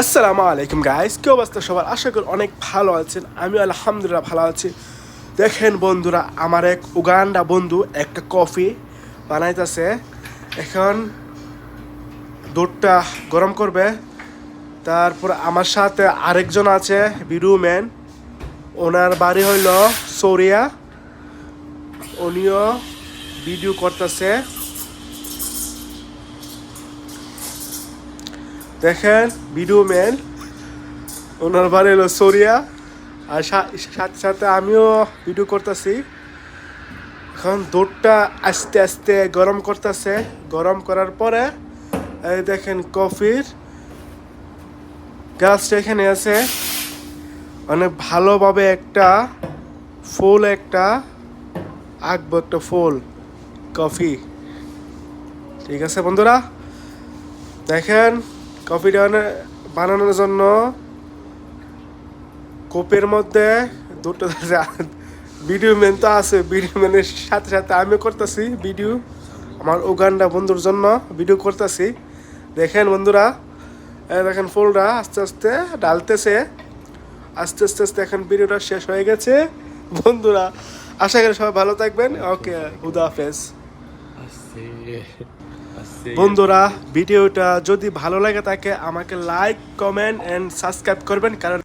আসসালামু আলাইকুম গাইস কি অবস্থা সবার? আশা করি অনেক ভালো আছেন। আমি আলহামদুলিল্লাহ ভালো আছি। দেখেন বন্ধুরা, আমার এক উগান্ডা বন্ধু একটা কফি বানাইতেছে। এখন দুধটা গরম করবে। তারপর আমার সাথে আরেকজন আছে বিডু ম্যান ওনার বাড়ি হইল সরিয়া। উনিও ভিডিও করতেছে। দেখেন ভিডিও ম্যান ওনার বাড়ি হলো সরিয়া। আর সাথে সাথে আমিও ভিডিও করতেছি। এখন দুধটা আস্তে আস্তে গরম করতেছে। গরম করার পরে, এই দেখেন কফির গাছটা এখানে আছে। অনেক ভালোভাবে একটা ফুল, একটা আঁকবো একটা ফুল, কফি। ঠিক আছে বন্ধুরা? দেখেন কফিটা বানানোর জন্য কোপের মধ্যে দুটো ভিডিও ম্যান তো আছে, ভিডিও ম্যানের সাথে সাথে আমিও করতেছি ভিডিও, আমার উগান্ডা বন্ধুর জন্য ভিডিও করতেছি। দেখেন বন্ধুরা দেখেন ফুলটা আস্তে আস্তে ডালতেছে, আস্তে আস্তে আস্তে এখন ভিডিওটা শেষ হয়ে গেছে। বন্ধুরা, আশা করি সবাই ভালো থাকবেন। ওকে, হুদা বন্ধুরা ভিডিওটা যদি ভালো লাগে তাকে আমাকে লাইক কমেন্ট এন্ড সাবস্ক্রাইব করবেন কারণ